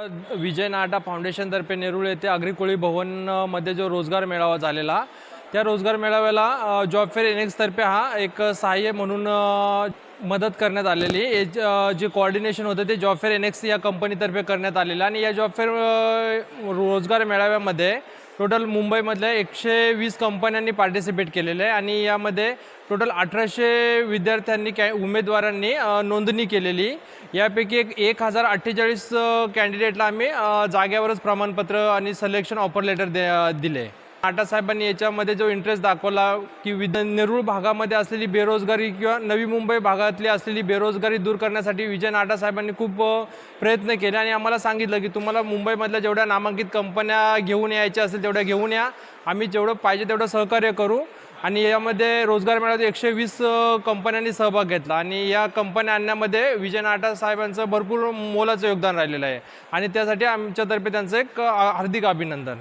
विजय नाटा फाउंडेशनतर्फे नेरूळ येथे अग्रिकोळी भवनमध्ये जो रोजगार मेळावा झालेला त्या रोजगार मेळाव्याला जॉब फेअर एनेक्सतर्फे हा एक सहाय्य म्हणून मदत करण्यात आलेली हे जे कोऑर्डिनेशन होतं ते जॉब फेअर एनेक्स या कंपनीतर्फे करण्यात आलेलं आणि या जॉब फेअर रोजगार मेळाव्यामध्ये टोटल मुंबईमधल्या एकशे वीस कंपन्यांनी पार्टिसिपेट केलेलं आहे आणि यामध्ये टोटल अठराशे विद्यार्थ्यांनी कॅ उमेदवारांनी नोंदणी केलेली. यापैकी एक एक हजार अठ्ठेचाळीस कॅन्डिडेटला आम्ही जाग्यावरच प्रमाणपत्र आणि सिलेक्शन ऑफर लेटर दे दिले. टाटा साहेबांनी याच्यामध्ये जो इंटरेस्ट दाखवला की विद नेरूळ भागामध्ये असलेली बेरोजगारी किंवा नवी मुंबई भागातली असलेली बेरोजगारी दूर करण्यासाठी विजय नाटा साहेबांनी खूप प्रयत्न केले. आणि आम्हाला सांगितलं की तुम्हाला मुंबईमधल्या जेवढ्या नामांकित कंपन्या घेऊन यायच्या असेल तेवढ्या घेऊन या. आम्ही जेवढं पाहिजे तेवढं सहकार्य करू. आणि यामध्ये रोजगार मेळाव्यात एकशे वीस कंपन्यांनी सहभाग घेतला. आणि या कंपन्या आणण्यामध्ये विजय नाटा साहेबांचं भरपूर मोलाचं योगदान राहिलेलं आहे. आणि त्यासाठी आमच्यातर्फे त्यांचं एक हार्दिक अभिनंदन.